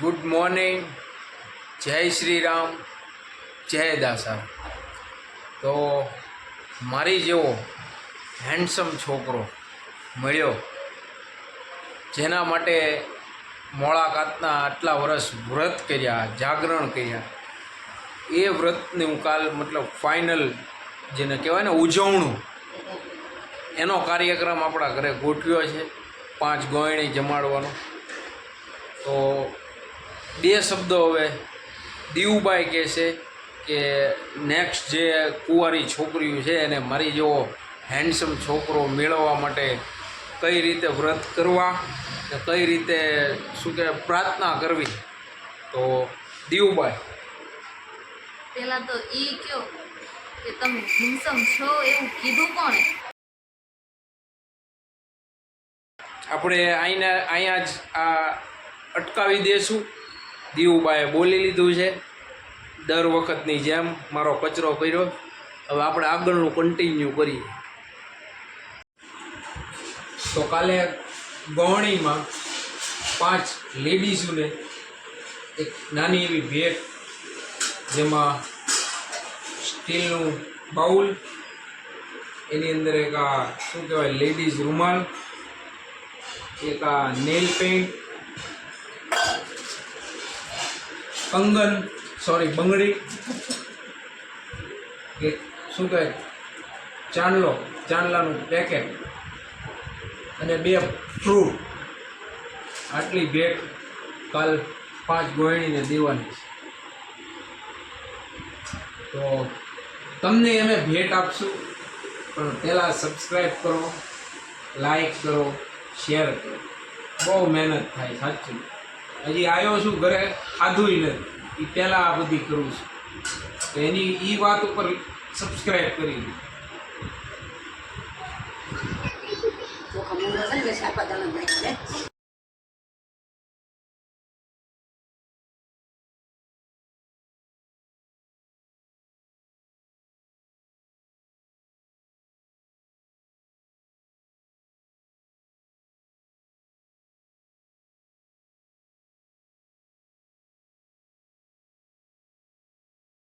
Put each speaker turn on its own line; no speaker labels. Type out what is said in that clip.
Good morning જય શ્રી રામ જય દાસા તો મારી જેવો હેન્ડસમ છોકરો મળ્યો, જેના માટે મોળાકાતના આટલા વર્ષ વ્રત કર્યા, જાગરણ કર્યા. એ વ્રતને હું કાલ મતલબ ફાઇનલ જેને કહેવાય ને ઉજવણું, એનો કાર્યક્રમ આપણા ઘરે ગોઠવ્યો છે. પાંચ ગોયણી જમાડવાનો. તો બે શબ્દો હવે દીવુબાઈ કહે છે કે નેક્સ્ટ જે કુંવારી છોકરીઓ છે એને મારી જેવો હેન્ડસમ છોકરો મેળવવા માટે કઈ રીતે વ્રત કરવા કે કઈ રીતે શું કે પ્રાર્થના કરવી? તો દીવુબાઈ
પહેલાં તો એ કહો કે તમે હિંસમ છો એવું કીધું કોણે?
આપણે અહીંને અહીંયા જ આ અટકાવી દઈશું દીવુબાએ બોલી લીધું છે, દર વખતની જેમ મારો કચરો કર્યો, હવે આપણે આગળનું કન્ટિન્યુ કરીએ. તો કાલે ગવણીમાં પાંચ લેડીઝોને એક નાની એવી ભેટ, જેમાં સ્ટીલનું બાઉલ, એની અંદર એક આ શું કહેવાય, લેડીઝ રૂમાલ, એક આ નેલ પેન્ટ કંગન સોરી બંગડી. કે શું કહે? ચાંદલો, ચાંદલાનું પેકેટ અને બે ફ્રૂટ આટલી ભેટ કાલ પાંચ ગોયણીને દેવાની છે. તો તમને અમે ભેટ આપશું, પણ પહેલાં સબસ્ક્રાઈબ કરો લાઈક કરો શેર કરો. બહુ મહેનત થાય, સાચું. હજી આવ્યો છું ઘરે ખાધું નથી. એ પહેલાં આ બધી કરું છું. તો એની એ વાત ઉપર સબસ્ક્રાઈબ કરી દો.
ચોખા મૂંગા છે